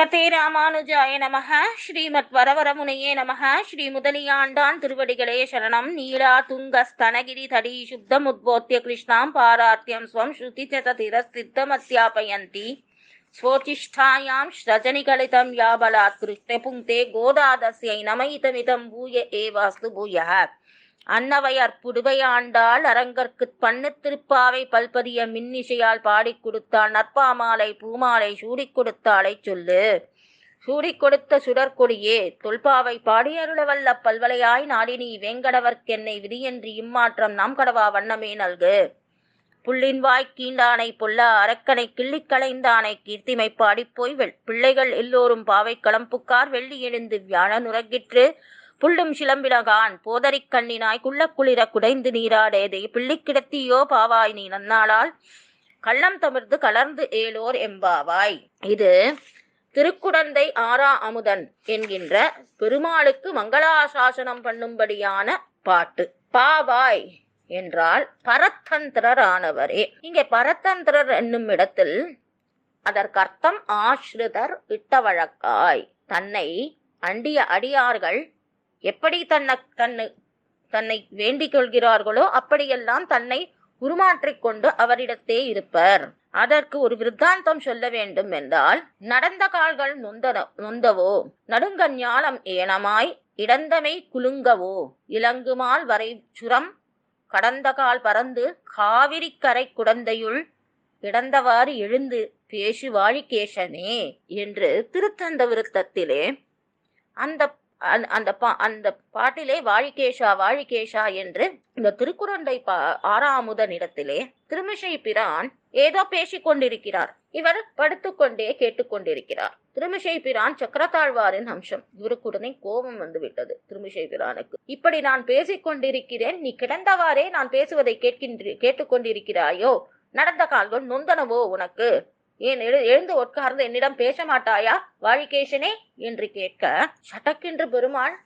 ஸ்ரீமதே ராமானுஜாய நமக ஸ்ரீமத் வரவரமுனையே நமக ஸ்ரீ முதலியாண்டான் திருவடிகளே சரணம். நீலா துங்க ஸ்தனகிரி தடி சுத்தம் உத்போத்திய கிருஷ்ணாம் பாரார்த்தியம் ஸ்வம் ஸ்ருதி சதிரஸ்தித்தமத்யாபயந்தி. ஸ்வோச்சிஷ்டாயாம் ரஜனிகலிதம் யாபலாத் கிருஷ்ண புங்கே கோதாதஸ்யை நமயிதமிதம் பூய ஏவாஸ்து பூயः. அன்னவையார் புடுவையாண்டாள் அரங்கற்குத் பண்ணு திருப்பாவை பல்பதிய மின்னிசையால் பாடிக் கொடுத்தாள். நற்பாமாலை பூமாலை சூடிக் கொடுத்தாளை சொல்லு. சூடிக் கொடுத்த சுடற்கொடியே தொல்பாவை பாடியருளவல்ல பல்வலையாய் நாடினி வேங்கடவர்க்கென்னை விதியன்றி இம்மாற்றம் நாம் கடவா வண்ணமே நல்கு. புள்ளின் வாய் கீண்டானை பொல்ல அரக்கனை கிள்ளி களைந்தானை கீர்த்திமை பாடிப்போய் வெள் பிள்ளைகள் எல்லோரும் பாவை களம்புக்கார் வெள்ளி எழுந்து வியாழன் உறங்கிற்று புள்ளும் சிலம்பிலகான் போதறிக் கண்ணினாய் குள்ள குளிர குடைந்து நீராடேதே பிள்ளை கிடத்தியோ பாவாய் நீ நன்னாளால் கள்ளம் தமிழ்ந்து கலர்ந்து ஏலோர் எம்பாவாய். இது திருக்குடந்தை ஆரா அமுதன் என்கின்ற பெருமாளுக்கு மங்களாசாசனம் பண்ணும்படியான பாட்டு. பாவாய் என்றால் பரத்தந்திரர் ஆனவரே இங்கே பரத்தந்திரர் என்னும் இடத்தில் அதற்கர்த்தம் ஆசிரிதர் இட்ட வழக்காய். தன்னை அண்டிய அடியார்கள் எப்படி தன்னை தன்னை தன்னை வேண்டிக் கொள்கிறார்களோ அப்படியெல்லாம் தன்னை உருமாற்றிக் கொண்டு அவரிடத்தே இருப்பர். அதற்கு ஒரு விருத்தாந்தம் சொல்ல வேண்டும் என்றால் நடந்த கால்கள் நொந்தன நொந்தவோ? நடுங்கஞ்ஞாலம் ஏனமாய் இடந்தமை குலுங்கவோ? இலங்குமால் வரை சுரம் கடந்த கால் பறந்து காவிரி கரை குடந்தையுள் கிடந்தவாறு எழுந்து பேசு வாழிகேசனே என்று திருத்தந்த விருத்தத்திலே அந்த அந்த- அந்த பா அந்த பாட்டிலே வாழிகேஷா வாழிகேஷா என்று இந்த திருக்குறண்டை பா ஆறாமுதன் இடத்திலே திருமிஷை பிரான் ஏதோ பேசிக் கொண்டிருக்கிறார். இவர் படுத்துக்கொண்டே கேட்டுக்கொண்டிருக்கிறார் திருமிஷை பிரான் சக்கரத்தாழ்வாரின் அம்சம். இவருக்குடனே கோபம் வந்து விட்டது திருமிஷை பிரானுக்கு. இப்படி நான் பேசிக் கொண்டிருக்கிறேன் நீ கிடந்தவாறே நான் பேசுவதை கேட்கின்ற கேட்டுக்கொண்டிருக்கிறாயோ நடந்த கால்கள் நொந்தனவோ உனக்கு? ஏன் எழு எழுந்து உட்கார்ந்து என்னிடம் பேச மாட்டாயா வாழிகேஷனே என்று கேட்க சட்டக்கென்று பெருமான்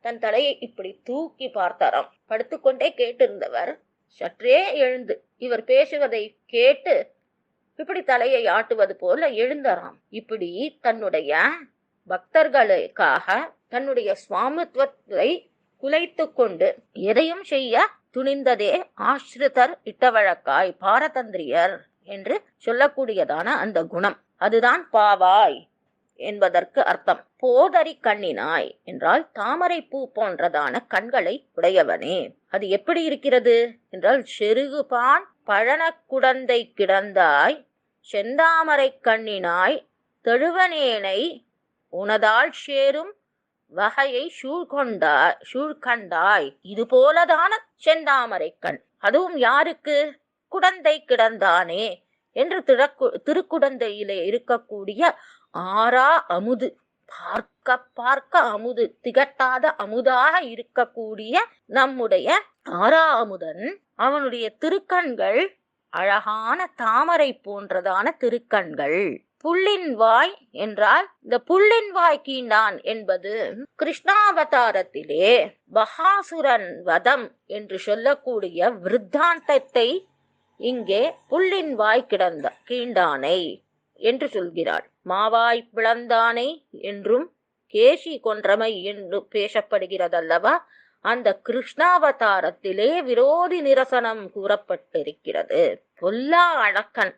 தன் தலையை இப்படி தூக்கி பார்த்தாராம். படுத்துக்கொண்டே கேட்டிருந்தவர் சற்றே எழுந்து இவர் பேசுவதை கேட்டு இப்படி தலையை ஆட்டுவது போல எழுந்தாராம். இப்படி தன்னுடைய பக்தர்களுக்காக தன்னுடைய சுவாமித்துவத்தை குலைத்து கொண்டு எதையும் செய்ய துணிந்ததே ஆசிரிதர் இட்டவழக்காய் பாரதந்திரியர். என்று சொல்லக்கூடியதான அந்த குணம். அதுதான் பாவாய் என்பதற்கு அர்த்தம். போதரி கண்ணினாய் என்றால் தாமரை பூ போன்றதான கண்களை உடையவனே. அது எப்படி இருக்கிறது என்றால் செருகுபான் பழனக்குடந்தை கிடந்தாய் செந்தாமரை கண்ணினாய் தெழுவனேனை உனதால் சேரும் வகையை சூழ்கொண்டாய் சூழ்கண்டாய். இது போலதான செந்தாமரை கண். அதுவும் யாருக்கு? குடந்தை கிடந்தானே என்று திறக்கு திருக்குடந்தையிலே இருக்கக்கூடிய ஆறா அமுது பார்க்க பார்க்க அமுது திகட்டாத அமுதாக இருக்கக்கூடிய நம்முடைய ஆறா அமுதன் அவனுடைய திருக்கண்கள் அழகான தாமரை போன்றதான திருக்கண்கள். புள்ளின் வாய் என்றால் இந்த புள்ளின் வாய் கீண்டான் என்பது கிருஷ்ணாவதாரத்திலே பகாசுரன் வதம் என்று சொல்லக்கூடிய விருத்தாந்தத்தை இங்கே புள்ளின் வாய் கிடந்த கீண்டானை என்று சொல்கிறாள். மாவாய் பிளந்தானை என்றும் கேசி கொன்றமை என்று பேசப்படுகிறதல்லவா? அந்த கிருஷ்ணாவதாரத்திலே விரோதி நிரசனம் கூறப்பட்டிருக்கிறது. பொல்லா அழக்கன்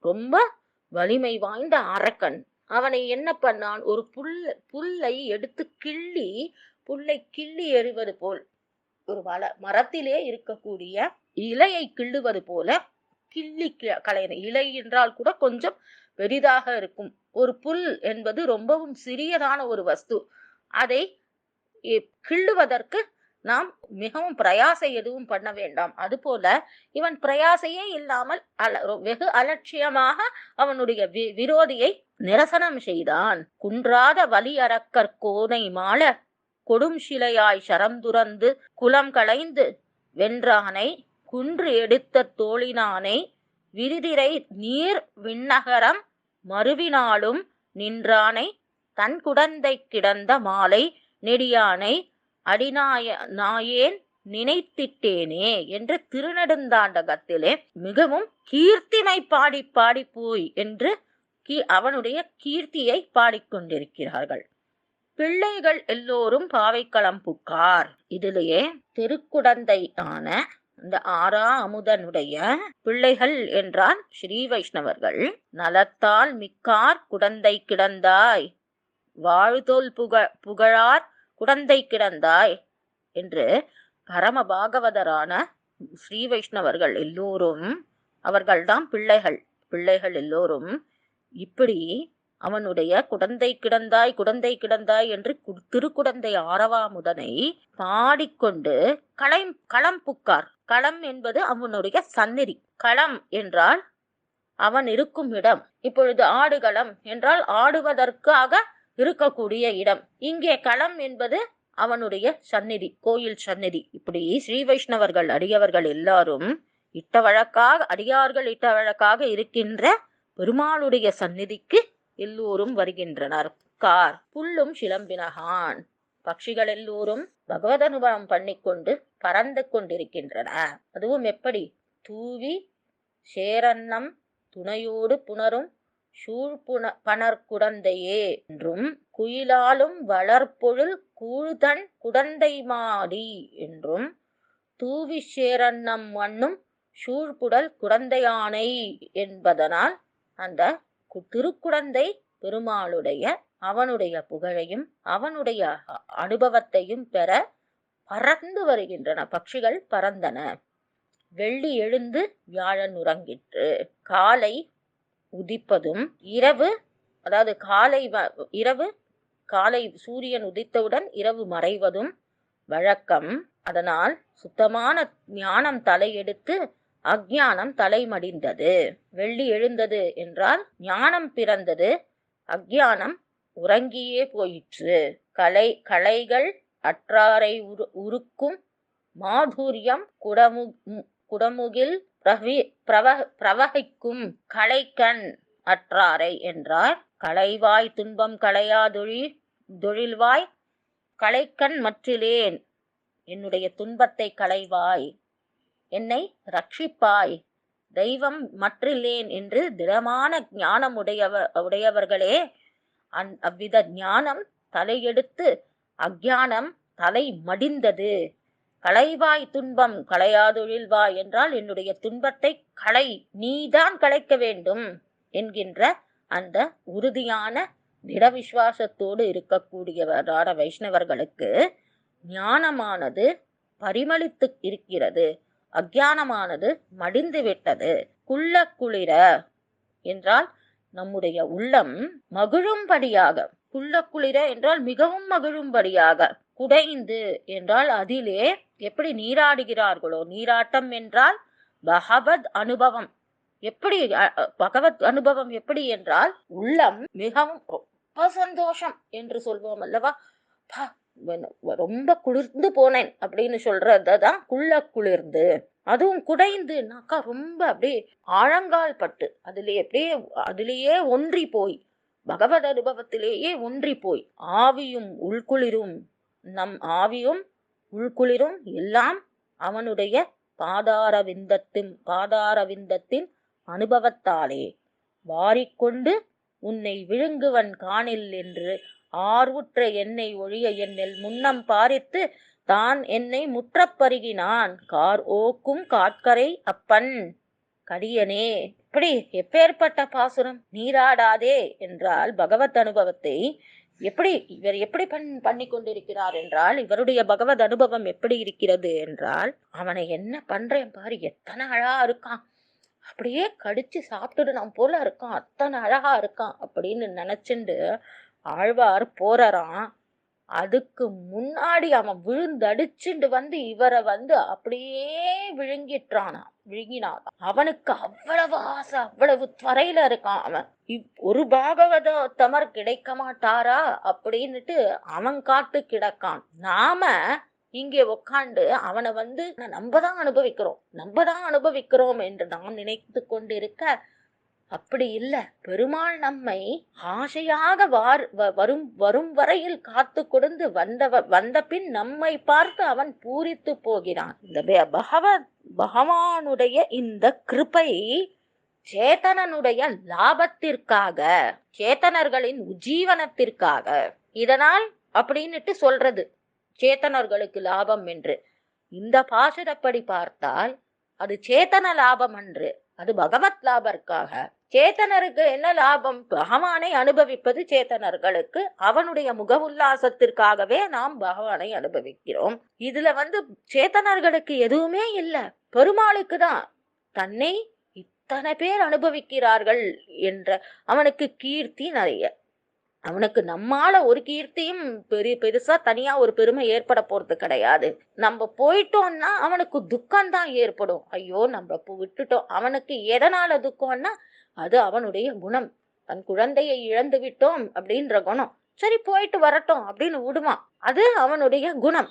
ரொம்ப வலிமை வாய்ந்த அரக்கன். அவனை என்ன பண்ணான்? ஒரு புல் புல்லை எடுத்து கிள்ளி புல்லை கிள்ளி எறிவது போல் ஒரு வள மரத்திலே இருக்கக்கூடிய இலையை கிள்ளுவது போல கிள்ளி கி- இலை என்றால் கூட கொஞ்சம் பெரிதாக இருக்கும். ஒரு புல் என்பது ரொம்பவும் சிறியதான ஒரு வஸ்து. அதை கிள்ளுவதற்கு நாம் மிகவும் பிரயாசை எதுவும் பண்ண வேண்டாம். அதுபோல இவன் பிரயாசையே இல்லாமல் அல வெகு அலட்சியமாக அவனுடைய வி- விரோதியை நிரசனம் செய்தான். குன்றாத வலி அரக்கர் கோனை மாள கொடும் சிலையாய் சரம் துறந்து குலம் களைந்து வென்றானை குன்று எடுத்த தோழினானை விரிதிரை நீர் விண்ணகரம் மறுவினாலும் நின்றானை தன் குடந்தை கிடந்த மாலை நெடியானை அடிநாய நாயேன் நினைத்திட்டேனே என்று திருநெடுந்தாண்டகத்திலே மிகவும் கீர்த்திமை பாடி பாடி போய் என்று கீ- அவனுடைய கீர்த்தியை பாடிக்கொண்டிருக்கிறார்கள். பிள்ளைகள் எல்லோரும் பாவைக்களம் புக்கார். இதிலேயே திருக்குடந்தை ஆன இந்த ஆறா அமுதனுடைய பிள்ளைகள் என்றால் ஸ்ரீ வைஷ்ணவர்கள். நலத்தால் மிக்கார் குடந்தை கிடந்தாய். வாழ்தோல் புக புகழார் குடந்தை கிடந்தாய் என்று பரம பாகவதரான ஸ்ரீ வைஷ்ணவர்கள் எல்லோரும் அவர்கள்தான் பிள்ளைகள் பிள்ளைகள் எல்லோரும் இப்படி அவனுடைய குடந்தை கிடந்தாய் குடந்தை கிடந்தாய் என்று கு- திருக்குடந்தை ஆரவாமுதனை பாடிக்கொண்டு களை களம் புக்கார். களம் என்பது அவனுடைய சந்நிதி. களம் என்றால் அவன் இருக்கும் இடம். இப்பொழுது ஆடுகளம் என்றால் ஆடுவதற்காக இருக்கக்கூடிய இடம். இங்கே களம் என்பது அவனுடைய சந்நிதி கோயில் சந்நிதி. இப்படி ஸ்ரீ வைஷ்ணவர்கள் அடியவர்கள் எல்லாரும் இட்ட வழக்காக அடியார்கள் இட்ட வழக்காக இருக்கின்ற பெருமாளுடைய சந்நிதிக்கு எல்லோரும் வருகின்றனர். கார் புல்லும் சிலம்பினகான் பட்சிகள் எல்லோரும் பகவத் அனுபவம் பண்ணிக்கொண்டு பறந்து கொண்டிருக்கின்றன. அதுவும் எப்படி? தூவி சேரன்னம் துணையோடு புணரும் சூழ்புண பணர்குடந்தையே என்றும் குயிலாலும் வளர்பொழில் கூழ்தன் குடந்தை மாடி என்றும் தூவி சேரன்னம் மண்ணும் சூழ்புடல் குடந்தையானை என்பதனால் அந்த திருக்குடந்தை பெருமாளுடைய அவனுடைய புகழையும் அவனுடைய அனுபவத்தையும் பெற பறந்து வருகின்றன. பட்சிகள் பறந்தன. வெள்ளி எழுந்து வியாழன் உறங்கிற்று காலை உதிப்பதும் இரவு அதாவது காலை வ- இரவு காலை சூரியன் உதித்தவுடன் இரவு மறைவதும் வழக்கம். அதனால் சுத்தமான ஞானம் தலையெடுத்து அக்ஞானம் தலைமடிந்தது. வெள்ளி எழுந்தது என்றால் ஞானம் பிறந்தது. அக்ஞானம் உறங்கியே போயிற்று. கலை கலைகள் அற்றாரை உரு உருக்கும் மாதுரியம் குடமு குடமுகில் பிரவி பிரவ பிரவகிக்கும் கலைக்கண் அற்றாரை என்றார். கலைவாய் துன்பம் களையாதொழி தொழில்வாய் கலைக்கண் மற்றிலேன். என்னுடைய துன்பத்தை களைவாய் என்னை ரட்சிப்பாய். தெய்வம் மற்றில்லேன் என்று திடமான ஞானம் உடையவ உடையவர்களே. அந் அவ்வித ஞானம் தலையெடுத்து அஜானம் தலை மடிந்தது. களைவாய் துன்பம் களையாதொழில்வாய் என்றால் என்னுடைய துன்பத்தை களை நீதான் களைக்க வேண்டும் என்கின்ற அந்த உறுதியான திட விசுவாசத்தோடு இருக்கக்கூடியவரான வைஷ்ணவர்களுக்கு ஞானமானது பரிமளித்து இருக்கிறது. அக்ஞானமானது மடிந்து விட்டது குள்ள குளிர என்றால் நம்முடைய உள்ளம் மகிழும்படியாக குள்ள குளிர என்றால் மிகவும் மகிழும்படியாக குடைந்து என்றால் அதிலே எப்படி நீராடுகிறார்களோ நீராட்டம் என்றால் பகவத் அனுபவம். எப்படி பகவத் அனுபவம் எப்படி என்றால் உள்ளம் மிகவும் ரொம்ப சந்தோஷம் என்று சொல்வோம் அல்லவா? ரொம்ப குளிர்ந்து போனேன் அப்படின்னு சொல்றதான் குள்ள குளிர்ந்து. அதுவும் குடைந்துனாக்கா ரொம்ப அப்படியே ஆழங்கால் பட்டு. அதுலேயே அப்படியே அதுலேயே ஒன்றி போய். பகவத் அனுபவத்திலேயே ஒன்றி போய். ஆவியும் உள்குளிரும். நம் ஆவியும் உள்குளிரும். எல்லாம் அவனுடைய பாதார விந்தத்தின் பாதார விந்தத்தின் அனுபவத்தாலே. வாரிக்கொண்டு உன்னை விழுங்குவன் காணில் என்று ஆர்வுற்ற என்னை ஒழிய என்னில் முன்னம் பாரித்து தான் என்னை முற்றப்பருகினான். கார் ஓக்கும் காட்கரை அப்பன். கடியனே இப்படி எப்பேற்பட்ட பாசுரம்? நீராடாதே என்றால் பகவத் அனுபவத்தை. எப்படி இவர் எப்படி பண் பண்ணி கொண்டிருக்கிறார் என்றால் இவருடைய பகவத் அனுபவம் எப்படி இருக்கிறது என்றால் அவனை என்ன பண்றேன் பாரு எத்தனை அழகா இருக்கான். அப்படியே கடிச்சு சாப்பிட்டுடணும் போல இருக்கான் அத்தனை அழகா இருக்கான் அப்படின்னு நினைச்சுண்டு ஆழ்வார் போறாராம் அதுக்கு முன்னாடி அவன் விழுந்தடிச்சுண்டு வந்து இவரை வந்து அப்படியே விழுங்கிட்டானா விழுங்கினான் அவனுக்கு அவ்வளவு ஆசை அவ்வளவு துறையில இருக்கான் அவன். இப்- ஒரு பாகவத தமர் கிடைக்க மாட்டாரா அப்படின்னுட்டு அவன் காட்டு கிடக்கான். நாம இங்கே உக்காண்டு அவனை வந்து நம்ம தான் அனுபவிக்கிறோம். நம்ம தான் அனுபவிக்கிறோம் என்று நாம் நினைத்து கொண்டிருக்க அப்படி இல்ல. பெருமாள் நம்மை ஆசையாக வ- வரும் வரும் வரையில் காத்து கொடுத்து வந்தவ வந்த பின் நம்மை பார்த்து அவன் பூரித்து போகிறான். இந்த பகவத் பகவானுடைய இந்த கிருபை சேத்தனனுடைய லாபத்திற்காக சேத்தனர்களின் உஜீவனத்திற்காக இதனால் அப்படின்னுட்டு சொல்றது. சேத்தனர்களுக்கு லாபம் என்று. இந்த பாசுரப்படி பார்த்தால் அது சேத்தன லாபம் அன்று. அது பகவத் லாபர்க்காக. சேத்தனருக்கு என்ன லாபம்? பகவானை அனுபவிப்பது சேத்தனர்களுக்கு. அவனுடைய முக உல்லாசத்திற்காகவே நாம் பகவானை அனுபவிக்கிறோம். இதுல வந்து சேத்தனர்களுக்கு எதுவுமே இல்லை. பெருமாளுக்கு தான். தன்னை இத்தனை பேர் அனுபவிக்கிறார்கள் என்ற அவனுக்கு கீர்த்தி நிறைய. அவனுக்கு நம்மால ஒரு கீர்த்தியும் பெரிய பெருசா தனியா ஒரு பெருமை ஏற்பட போறது கிடையாது. நம்ம போயிட்டோம்னா அவனுக்கு துக்கம் தான் ஏற்படும். ஐயோ நம்ம விட்டுட்டோம். அவனுக்கு எதனால துக்கம்னா அது அவனுடைய குணம். தன் குழந்தையை இழந்து விட்டோம் அப்படின்ற குணம். சரி போயிட்டு வரட்டும் அப்படின்னு விடுவான் அது அவனுடைய குணம்.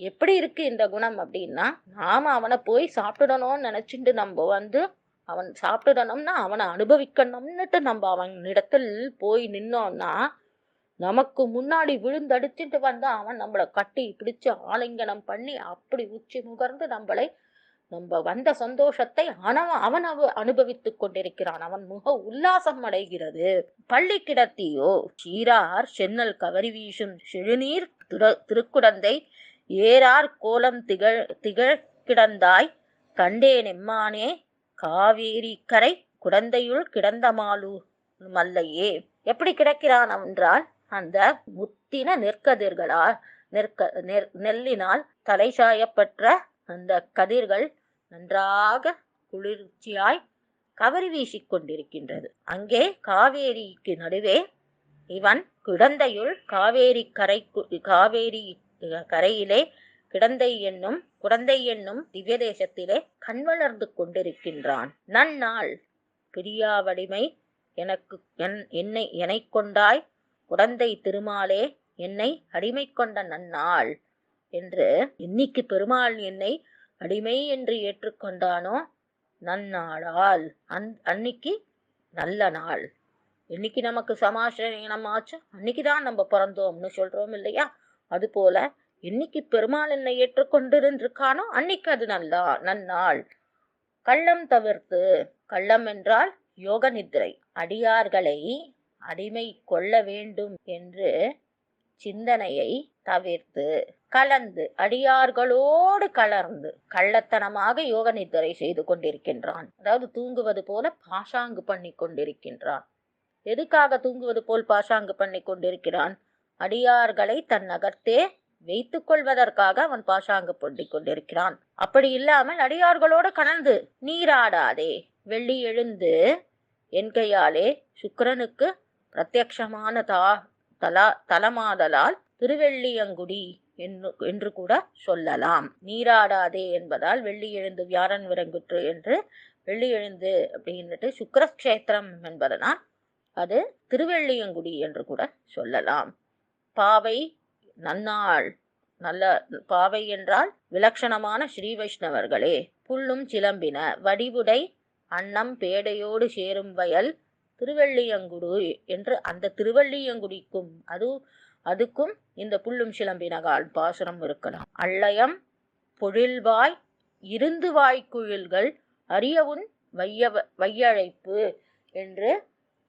எப்படி இருக்கு இந்த குணம் அப்படின்னா நாம அவனை போய் சாப்பிடணும்னு நினைச்சிட்டு நம்ம வந்து அவன் சாப்பிடணும்னா அவனை அனுபவிக்கணும்னுட்டு நம்ம அவனிடத்தில் போய் நின்னோம்னா நமக்கு முன்னாடி விழுந்தடிச்சிட்டு வந்தா அவன் நம்மளை கட்டி பிடிச்சு ஆலிங்கனம் பண்ணி அப்படி உச்சி முகர்ந்து நம்மளை நம்ம வந்த சந்தோஷத்தை அவன் அவன் அவ அனுபவித்துக் கொண்டிருக்கிறான். அவன் முக உல்லாசம் அடைகிறது. பள்ளி கிடத்தியோ சீரார் சென்னல் கவரி வீசும் செழுநீர் திருக்குடந்தை ஏறார் கோலம் திகழ் திகழ் கிடந்தாய் கண்டேன் எம்மானே காவேரி கரை குடந்தையுள் கிடந்த மாலு மல்லையே. எப்படி கிடக்கிறான் என்றால் அந்த முத்தின நெற்கதிர்களால் நெற்க நெற் நெல்லினால் தலை சாயப்பற்ற அந்த கதிர்கள் நன்றாக குளிர்ச்சியாய் கவரி வீசிக் கொண்டிருக்கின்றது அங்கே காவேரிக்கு நடுவே இவன் கிடந்தையுள் காவேரி கரை காவேரி கரையிலே கிடந்தை என்னும் குடந்தை என்னும் திவ்ய தேசத்திலே கண் வளர்ந்து கொண்டிருக்கின்றான். நன்னாள் பிரியாவடிமை எனக்கு என் என்னை எனை கொண்டாய் குடந்தை திருமாலே என்னை அடிமை கொண்ட நன்னாள் என்று இன்னைக்கு பெருமாள் என்னை அடிமை என்று ஏற்றுக்கொண்டானோ? நன்னாளால். அன் அன்னைக்கு நல்ல நாள். இன்னைக்கு நமக்கு சமாசனம் ஆச்சு. அன்னைக்கு தான் நம்ம பிறந்தோம்னு சொல்றோம் இல்லையா? அதுபோல இன்னைக்கு பெருமாள் என்னை ஏற்றுக்கொண்டிருந்திருக்கானோ? அன்னைக்கு அது நல்லா நன்னாள். கள்ளம் தவிர்த்து கள்ளம் என்றால் யோக நிதிரை. அடியார்களை அடிமை கொள்ள வேண்டும் என்று சிந்தனையை தவிர்த்து கலந்து அடியார்களோடு கலர்ந்து கள்ளத்தனமாக யோக நித்திரை செய்து கொண்டிருக்கின்றான். அதாவது தூங்குவது போல பாஷாங்கு பண்ணி கொண்டிருக்கின்றான். எதுக்காக தூங்குவது போல் பாஷாங்கு பண்ணி கொண்டிருக்கிறான்? அடியார்களை தன் நகர்த்தே வைத்துக் கொள்வதற்காக அவன் பாஷாங்கு பண்ணி கொண்டிருக்கிறான். அப்படி இல்லாமல் அடியார்களோடு கலந்து நீராடாதே வெள்ளி எழுந்து என் கையாலே சுக்கரனுக்கு பிரத்யக்ஷமான தா தலா தலமாதலால் திருவெள்ளியங்குடி என்று கூட சொல்லலாம். நீராடாதே என்பதால் வெள்ளி எழுந்து வியாரன் விரங்குற்று என்று வெள்ளி எழுந்து அப்படின்னுட்டு சுக்கரக்ஷேத்திரம் என்பதனால் அது திருவெள்ளியங்குடி என்று கூட சொல்லலாம். பாவை நன்னாள் நல்ல பாவை என்றால் விலட்சணமான ஸ்ரீ வைஷ்ணவர்களே. புல்லும் சிலம்பின வடிவுடை அன்னம் பேடையோடு சேரும் வயல் திருவள்ளியங்குடு என்று அந்த திருவள்ளியங்குடிக்கும் அது அதுக்கும் இந்த புல்லும் சிலம்பினகால் பாசுரம் இருக்கலாம். அல்லயம் பொழில்வாய் இருந்து வாய்க்குயில்கள் அரியவுன் வைய வையழைப்பு என்று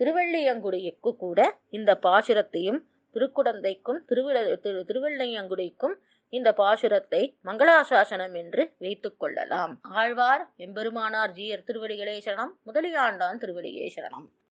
திருவள்ளியங்குடிக்கு கூட இந்த பாசுரத்தையும் திருக்குடந்தைக்கும் திருவிழ திரு திருவள்ளையங்குடிக்கும் இந்த பாசுரத்தை மங்களாசாசனம் என்று வைத்துக் கொள்ளலாம். ஆழ்வார் எம்பெருமானார் ஜீயர் திருவடிகளே சரணம். முதலியாண்டான் திருவடியே சரணம்.